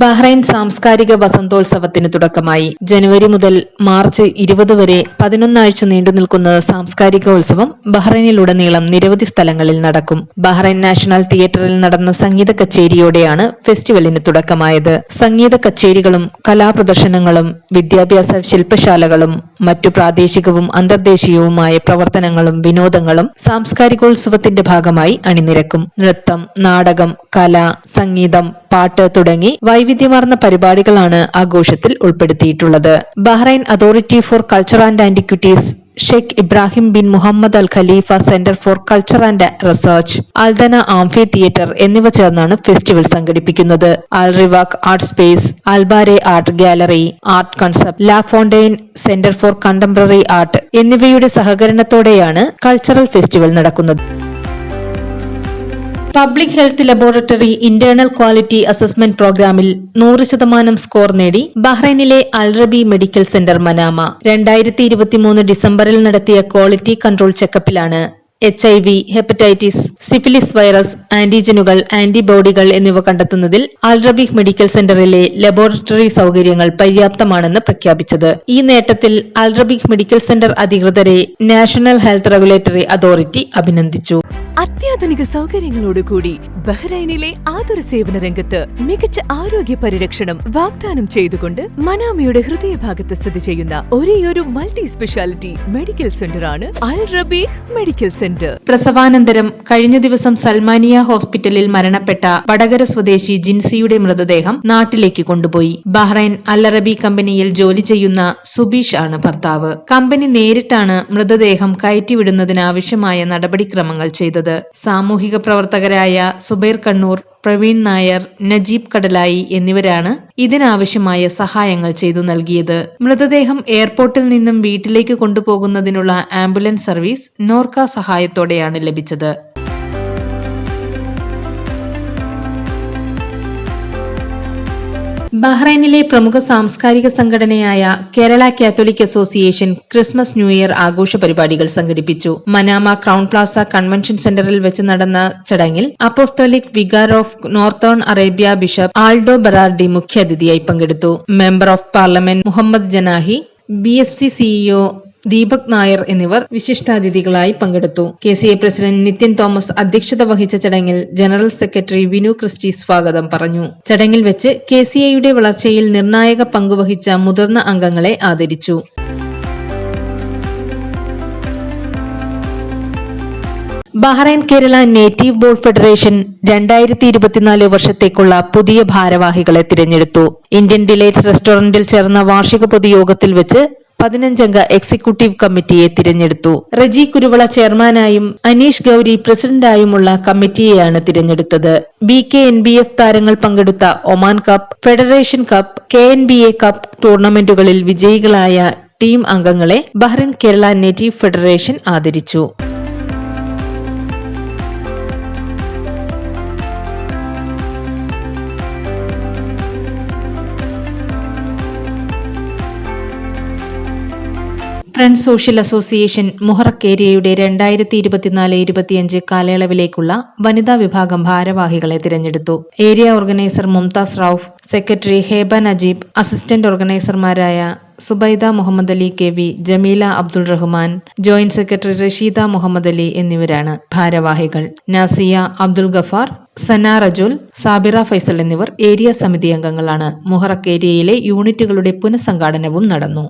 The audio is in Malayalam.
ബഹ്റൈൻ സാംസ്കാരിക വസന്തോത്സവത്തിന് തുടക്കമായി. ജനുവരി മുതൽ മാർച്ച് ഇരുപത് വരെ പതിനൊന്നാഴ്ച നീണ്ടു നിൽക്കുന്ന സാംസ്കാരിക ഉത്സവം ബഹ്റൈനിലുടനീളം നിരവധി സ്ഥലങ്ങളിൽ നടക്കും. ബഹ്റൈൻ നാഷണൽ തിയേറ്ററിൽ നടന്ന സംഗീത കച്ചേരിയോടെയാണ് ഫെസ്റ്റിവലിന് തുടക്കമായത്. സംഗീത കച്ചേരികളും കലാപ്രദർശനങ്ങളും വിദ്യാഭ്യാസ ശില്പശാലകളും മറ്റു പ്രാദേശികവും അന്തർദേശീയവുമായ പ്രവർത്തനങ്ങളും വിനോദങ്ങളും സാംസ്കാരികോത്സവത്തിന്റെ ഭാഗമായി അണിനിരക്കും. നൃത്തം നാടകം കല സംഗീതം പാട്ട് തുടങ്ങി വൈവിധ്യമാർന്ന പരിപാടികളാണ് ആഘോഷത്തിൽ ഉൾപ്പെടുത്തിയിട്ടുള്ളത്. Bahrain authority for culture and antiquities Sheikh Ibrahim bin Mohammed Al Khalifa centre for culture and research Aldana amphitheatre എന്നിവ ചേർന്നാണ് ഫെസ്റ്റിവൽ സംഘടിപ്പിക്കുന്നത്. Al Riwaq art space Albareh art gallery art concept La Fontaine centre for contemporary art എന്നിവയുടെ സഹകരണത്തോടെയാണ് കൾച്ചറൽ ഫെസ്റ്റിവൽ നടക്കുന്നത്. Public health laboratory internal quality assessment പ്രോഗ്രാമിൽ നൂറ് ശതമാനം സ്കോർ നേടി ബഹ്റൈനിലെ അൽറബി മെഡിക്കൽ സെന്റർ മനാമ. രണ്ടായിരത്തി ഡിസംബറിൽ നടത്തിയ quality control ചെക്കപ്പിലാണ് H I V hepatitis syphilis virus ആന്റിജനുകൾ ആന്റിബോഡികൾ എന്നിവ കണ്ടെത്തുന്നതിൽ അൽറബിക് മെഡിക്കൽ സെന്ററിലെ ലബോറട്ടറി സൗകര്യങ്ങൾ പര്യാപ്തമാണെന്ന് പ്രഖ്യാപിച്ചത്. ഈ നേട്ടത്തിൽ അൽറബിക് മെഡിക്കൽ സെന്റർ അധികൃതരെ നാഷണൽ ഹെൽത്ത് റെഗുലേറ്ററി അതോറിറ്റി അഭിനന്ദിച്ചു. അത്യാധുനിക സൗകര്യങ്ങളോടുകൂടി ബഹ്റൈനിലെ ആതുര സേവന രംഗത്ത് മികച്ച ആരോഗ്യ പരിരക്ഷണം വാഗ്ദാനം ചെയ്തുകൊണ്ട് മനാമയുടെ ഹൃദയഭാഗത്ത് സ്ഥിതി ചെയ്യുന്ന ഒരേയൊരു മൾട്ടി സ്പെഷ്യാലിറ്റി മെഡിക്കൽ സെന്ററാണ് അൽ റബീഹ് മെഡിക്കൽ സെന്റർ പ്രസവാനന്തരം കഴിഞ്ഞ ദിവസം സൽമാനിയ ഹോസ്പിറ്റലിൽ മരണപ്പെട്ട വടകര സ്വദേശി ജിൻസിയുടെ മൃതദേഹം നാട്ടിലേക്ക് കൊണ്ടുപോയി. ബഹ്റൈൻ അല്ലറബി കമ്പനിയിൽ ജോലി ചെയ്യുന്ന സുബീഷ് ആണ് ഭർത്താവ്. കമ്പനി നേരിട്ടാണ് മൃതദേഹം കയറ്റിവിടുന്നതിനാവശ്യമായ നടപടിക്രമങ്ങൾ ചെയ്തത്. സാമൂഹിക പ്രവർത്തകരായ സുബൈർ കണ്ണൂർ പ്രവീൺ നായർ നജീബ് കടലായി എന്നിവരാണ് ഇതിനാവശ്യമായ സഹായങ്ങൾ ചെയ്തു നൽകിയത്. മൃതദേഹം എയർപോർട്ടിൽ നിന്നും വീട്ടിലേക്ക് കൊണ്ടുപോകുന്നതിനുള്ള ആംബുലൻസ് സർവീസ് നോർക്ക സഹായത്തോടെയാണ് ലഭിച്ചത്. ബഹ്റൈനിലെ പ്രമുഖ സാംസ്കാരിക സംഘടനയായ Kerala Catholic association Christmas new year ആഘോഷ പരിപാടികൾ സംഘടിപ്പിച്ചു. മനാമ ക്രൗൺ പ്ലാസ കൺവെൻഷൻ സെന്ററിൽ വെച്ച് നടന്ന ചടങ്ങിൽ apostolic vicar of northern Arabia bishop Aldo Berardi മുഖ്യാതിഥിയായി പങ്കെടുത്തു. Member of parliament Muhammad Janahi B F C CEO Deepak Nair എന്നിവർ വിശിഷ്ടാതിഥികളായി പങ്കെടുത്തു. K C A president Nithyan Thomas അധ്യക്ഷത വഹിച്ച ചടങ്ങിൽ ജനറൽ സെക്രട്ടറി വിനു ക്രിസ്റ്റി സ്വാഗതം പറഞ്ഞു. ചടങ്ങിൽ വെച്ച് കെ സി എയുടെ വളർച്ചയിൽ നിർണായക പങ്കുവഹിച്ച മുതിർന്ന അംഗങ്ങളെ ആദരിച്ചു. Bahrain Kerala native ball federation രണ്ടായിരത്തി ഇരുപത്തിനാല് വർഷത്തേക്കുള്ള പുതിയ ഭാരവാഹികളെ തിരഞ്ഞെടുത്തു. ഇന്ത്യൻ ഡിലൈറ്റ്സ് റെസ്റ്റോറന്റിൽ ചേർന്ന വാർഷിക പൊതുയോഗത്തിൽ വെച്ച് പതിനഞ്ചംഗ എക്സിക്യൂട്ടീവ് കമ്മിറ്റിയെ തിരഞ്ഞെടുത്തു. റജി കുരുവള ചെയർമാനായും അനീഷ് ഗൌരി പ്രസിഡന്റായുമുള്ള കമ്മിറ്റിയെയാണ് തിരഞ്ഞെടുത്തത്. B K N B F താരങ്ങൾ പങ്കെടുത്ത Oman cup federation cup K N B A cup ടൂർണമെന്റുകളിൽ വിജയികളായ ടീം അംഗങ്ങളെ ബഹ്റിൻ കേരള നേറ്റീവ് ഫെഡറേഷൻ ആദരിച്ചു. ഫ്രണ്ട്സ് സോഷ്യൽ അസോസിയേഷൻ മുഹറക് ഏരിയയുടെ രണ്ടായിരത്തി ഇരുപത്തിനാല് ഇരുപത്തിയഞ്ച് കാലയളവിലേക്കുള്ള വനിതാ വിഭാഗം ഭാരവാഹികളെ തിരഞ്ഞെടുത്തു. Area organiser Mumtaz Rauf secretary Heba Najeeb assistant ഓർഗനൈസർമാരായ Zubaida Muhammad Ali K V Jameela Abdul Rahman joint secretary Rasheeda Muhammad Ali എന്നിവരാണ് ഭാരവാഹികൾ. നാസിയ അബ്ദുൾ ഗഫാർ സന റജുൽ സാബിറ ഫൈസൽ എന്നിവർ ഏരിയ സമിതി അംഗങ്ങളാണ്. മുഹറക് ഏരിയയിലെ യൂണിറ്റുകളുടെ പുനഃസംഘാടനവും നടന്നു.